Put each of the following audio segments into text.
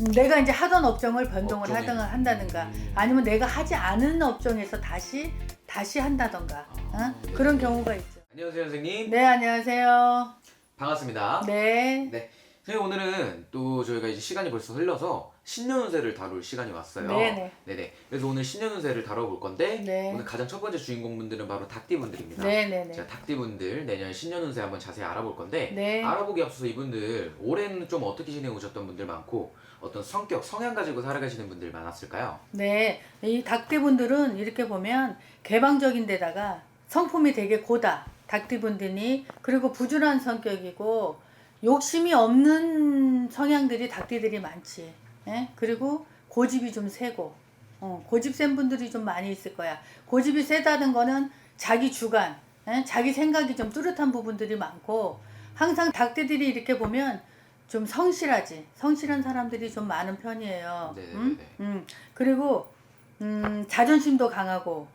음, 내가 이제 하던 업종을 변동을 업종에. 하든 한다든가 음. 아니면 내가 하지 않은 업종에서 다시 다시 한다던가 아, 어? 네. 그런 경우가 있죠. 안녕하세요 선생님 네 안녕하세요. 반갑습니다 네. 네. 선생님 오늘은 또 저희가 이제 시간이 벌써 흘러서 신년운세를 다룰 시간이 왔어요 네네. 네네 그래서 오늘 신년운세를 다뤄볼 건데 네. 오늘 가장 첫 번째 주인공분들은 바로 닭띠분들입니다 네네네. 제가 닭띠분들 내년 신년운세 한번 자세히 알아볼 건데 네. 알아보기 앞서서 이분들 올해는 좀 어떻게 지내 오셨던 분들 많고 어떤 성격, 성향 가지고 살아가시는 분들 많았을까요? 네. 이 닭띠분들은 이렇게 보면 개방적인 데다가 성품이 되게 고다. 닭띠분들이 그리고 부지런한 성격이고 욕심이 없는 성향들이 닭띠들이 많지. 예? 그리고 고집이 좀 세고 어, 고집 센 분들이 좀 많이 있을 거야. 고집이 세다는 거는 자기 주관, 예? 자기 생각이 좀 뚜렷한 부분들이 많고 항상 닭띠들이 이렇게 보면 좀 성실하지. 성실한 사람들이 좀 많은 편이에요. 음? 음. 그리고 음, 자존심도 강하고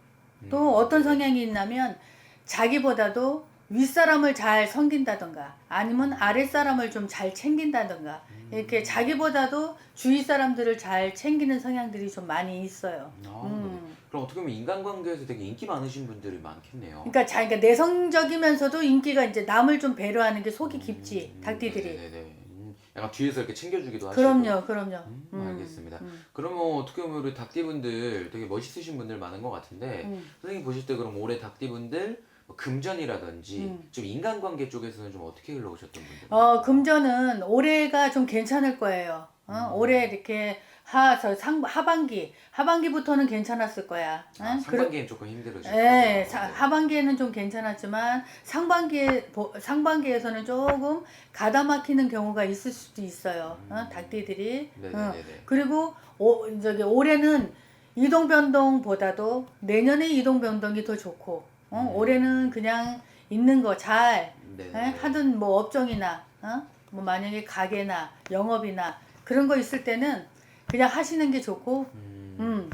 또 음, 어떤 네. 성향이 있냐면 자기보다도 윗사람을 잘 섬긴다던가 아니면 아랫사람을 좀 잘 챙긴다던가 음. 이렇게 자기보다도 주위 사람들을 잘 챙기는 성향들이 좀 많이 있어요. 아, 음. 네. 그럼 어떻게 보면 인간관계에서 되게 인기 많으신 분들이 많겠네요. 그러니까 자기가 내성적이면서도 인기가 이제 남을 좀 배려하는 게 속이 깊지 음, 닭띠들이. 네네네. 음, 약간 뒤에서 이렇게 챙겨주기도 하시고. 그럼요, 그럼요. 음, 음, 알겠습니다. 음, 그러면 어떻게 보면 우리 닭띠분들 되게 멋있으신 분들 많은 것 같은데 음. 선생님 보실 때 그럼 올해 닭띠분들 뭐 금전이라든지 음. 좀 인간관계 쪽에서는 좀 어떻게 흘러오셨던 분들? 어, 금전은 올해가 좀 괜찮을 거예요. 어? 음. 올해 이렇게 하, 저 상, 하반기, 하반기부터는 괜찮았을 거야. 아, 응? 그러- 상반기엔 조금 힘들으셨어요. 예, 사- 하반기에는 좀 괜찮았지만 상반기에 보- 상반기에서는 조금 가다 막히는 경우가 있을 수도 있어요. 어? 음. 닭띠들이. 어. 네네네. 그리고 오, 저기 올해는 이동 변동보다도 내년에 이동 변동이 더 좋고 어? 음. 올해는 그냥 있는 거잘 네. 예? 하든 뭐 업종이나 어? 뭐 만약에 가게나 영업이나 그런 거 있을 때는 그냥 하시는 게 좋고 음. 음.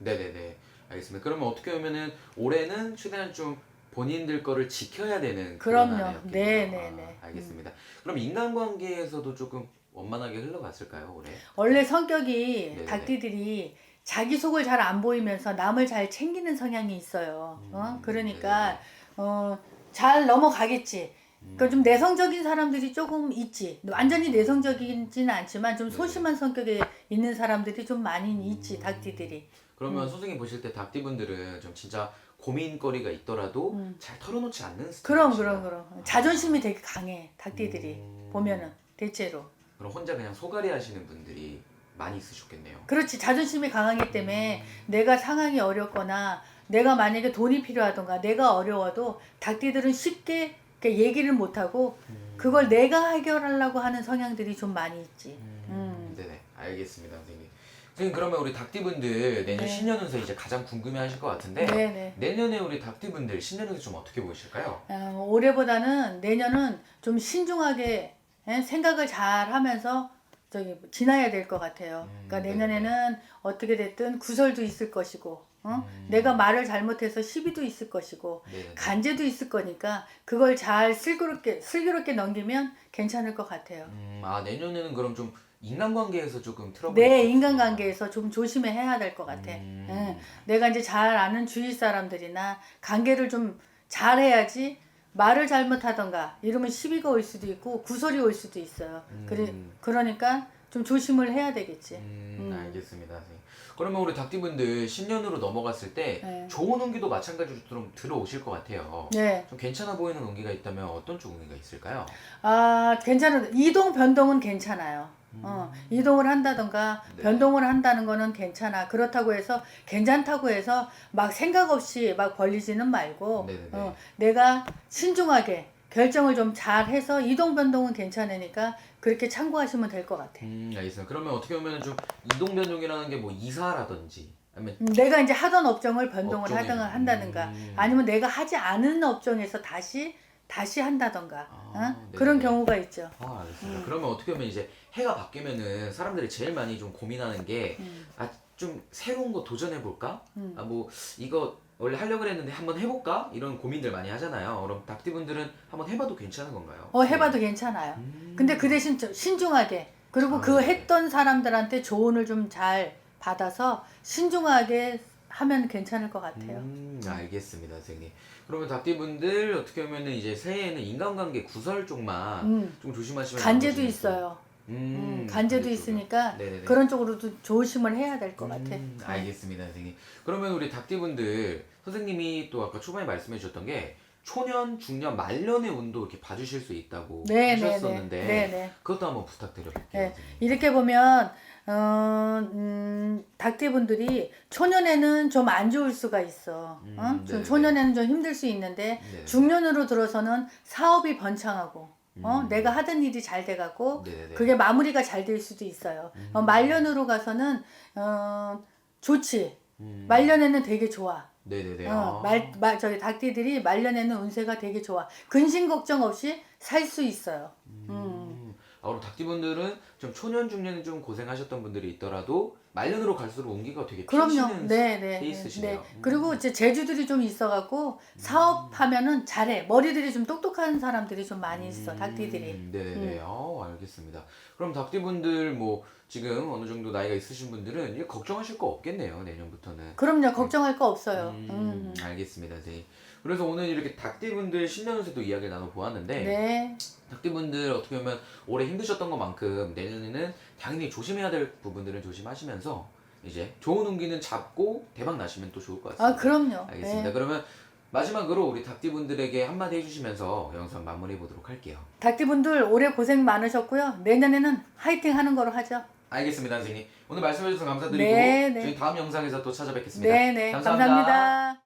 네네네. 알겠습니다. 그러면 어떻게 보면은 올해는 최대한 좀 본인들 거를 지켜야 되는 그런 그럼요. 한 해였겠네요. 네네네. 아, 알겠습니다. 그럼 인간관계에서도 조금 원만하게 흘러갔을까요 올해? 원래 성격이 네네. 닭띠들이 자기 속을 잘 안 보이면서 남을 잘 챙기는 성향이 있어요. 어? 음, 그러니까 어, 잘 넘어가겠지. 그러니까 좀 내성적인 사람들이 조금 있지. 완전히 내성적이지는 않지만 좀 네. 소심한 성격에 있는 사람들이 좀 많이 있지. 닭띠들이. 그러면 음. 선생님 보실 때 닭띠분들은 좀 진짜 고민거리가 있더라도 음. 잘 털어놓지 않는 스타일. 그럼 그럼 그럼. 자존심이 되게 강해. 닭띠들이 음. 보면은 대체로. 그럼 혼자 그냥 소갈이 하시는 분들이 많이 있으셨겠네요. 그렇지 자존심이 강하기 때문에 음. 내가 상황이 어렵거나 내가 만약에 돈이 필요하던가 내가 어려워도 닭띠들은 쉽게 이렇게 얘기를 못하고 음. 그걸 내가 해결하려고 하는 성향들이 좀 많이 있지. 음. 음. 네네 알겠습니다 선생님. 선생님 그러면 우리 닭띠분들 내년 네. 신년 운세 이제 가장 궁금해하실 것 같은데 네네. 내년에 우리 닭띠분들 신년 운세 좀 어떻게 보실까요? 어, 올해보다는 내년은 좀 신중하게 예, 생각을 잘 하면서 저기 지나야 될 것 같아요. 음, 그러니까 네네. 내년에는 어떻게 됐든 구설도 있을 것이고, 어? 음. 내가 말을 잘못해서 시비도 있을 것이고, 네네. 간제도 있을 거니까 그걸 잘 슬기롭게 슬기롭게 넘기면 괜찮을 것 같아요. 음, 아 내년에는 그럼 좀 인간관계에서 조금 트러블. 내 인간관계에서 좀 조심해 해야 될 것 같아. 음. 예. 내가 이제 잘 아는 주위 사람들이나 관계를 좀 잘해야지 말을 잘못하던가 이러면 시비가 올 수도 있고 구설이 올 수도 있어요. 음. 그래 그러니까 좀 조심을 해야 되겠지. 음, 음. 알겠습니다. 선생님. 그러면 우리 닭띠분들 신년으로 넘어갔을 때 네. 좋은 운기도 마찬가지로 좀 들어오실 것 같아요. 네. 좀 괜찮아 보이는 운기가 있다면 어떤 쪽 운기가 있을까요? 아 괜찮은 이동 변동은 괜찮아요. 어, 이동을 한다던가 음. 네. 변동을 한다는 거는 괜찮아. 그렇다고 해서 괜찮다고 해서 막 생각 없이 막 벌리지는 말고 네네네. 어, 내가 신중하게 결정을 좀 잘 해서 이동 변동은 괜찮으니까 그렇게 참고하시면 될 것 같아. 음, 알겠습니다. 그러면 어떻게 보면 좀 이동 변동이라는 게 뭐 이사라든지 아니면 음, 내가 이제 하던 업종을 변동을 업종에- 하든 한다든가 음. 아니면 내가 하지 않은 업종에서 다시 다시 한다던가 아, 어? 네네네. 그런 경우가 있죠. 아, 알겠습니다. 음. 그러면 어떻게 보면 이제 해가 바뀌면은 사람들이 제일 많이 좀 고민하는 게 음, 아, 좀 새로운 거 도전해 볼까? 음. 아, 뭐 이거 원래 하려고 했는데 한번 해볼까? 이런 고민들 많이 하잖아요. 그럼 닭띠분들은 한번 해봐도 괜찮은 건가요? 어 해봐도 괜찮아요. 음. 근데 그 대신 좀 신중하게 그리고 아, 그 네. 했던 사람들한테 조언을 좀 잘 받아서 신중하게 하면 괜찮을 것 같아요. 음, 알겠습니다, 선생님. 그러면 닭띠분들 어떻게 보면은 이제 새해에는 인간관계 구설 쪽만 음, 좀 조심하시면 간제도 있어요. 음, 음, 간제도 간제 있으니까. 네네네. 그런 쪽으로도 조심을 해야 될 것 같아. 음, 알겠습니다, 선생님. 그러면 우리 닭띠분들 선생님이 또 아까 초반에 말씀해 주셨던 게 초년, 중년, 말년의 운도 이렇게 봐주실 수 있다고 네, 네, 네. 하셨었는데 네, 네. 그것도 한번 부탁드려볼게요. 네. 이렇게 보면 어, 음, 닭띠분들이 초년에는 좀 안 좋을 수가 있어. 음, 어? 좀 네네네. 초년에는 좀 힘들 수 있는데 네. 중년으로 들어서는 사업이 번창하고 어? 음. 내가 하던 일이 잘 돼갖고 네네네. 그게 마무리가 잘 될 수도 있어요. 어, 음. 말년으로 가서는 어, 좋지. 음. 말년에는 되게 좋아. 네네네. 어, 아. 말, 말, 저기 닭띠들이 말년에는 운세가 되게 좋아. 근심 걱정 없이 살 수 있어요. 음. 아, 그럼 닭띠분들은 좀 초년 중년에 좀 고생하셨던 분들이 있더라도 말년으로 갈수록 운기가 되게 그럼요. 피시는 네, 네. 케이스시네요. 네. 음. 그리고 이제 재주들이 좀 있어갖고 사업하면은 잘해. 머리들이 좀 똑똑한 사람들이 좀 많이 있어. 닭띠들이. 음, 네네네. 아, 알겠습니다. 그럼 닭띠분들 뭐 지금 어느 정도 나이가 있으신 분들은 이제 걱정하실 거 없겠네요. 내년부터는. 그럼요. 걱정할 거 없어요. 음, 음. 알겠습니다, 선생님. 그래서 오늘 이렇게 닭띠분들 신년운세도 이야기를 나눠보았는데 네. 닭띠분들 어떻게 보면 올해 힘드셨던 것만큼 내년에는 당연히 조심해야 될 부분들은 조심하시면서 이제 좋은 운기는 잡고 대박 나시면 또 좋을 것 같습니다. 아, 그럼요. 알겠습니다. 네. 그러면 마지막으로 우리 닭띠분들에게 한마디 해주시면서 영상 마무리해 보도록 할게요. 닭띠분들 올해 고생 많으셨고요. 내년에는 화이팅 하는 거로 하죠. 알겠습니다, 선생님. 오늘 말씀해 주셔서 감사드리고 네, 네. 저희 다음 영상에서 또 찾아뵙겠습니다. 네, 네. 감사합니다. 감사합니다.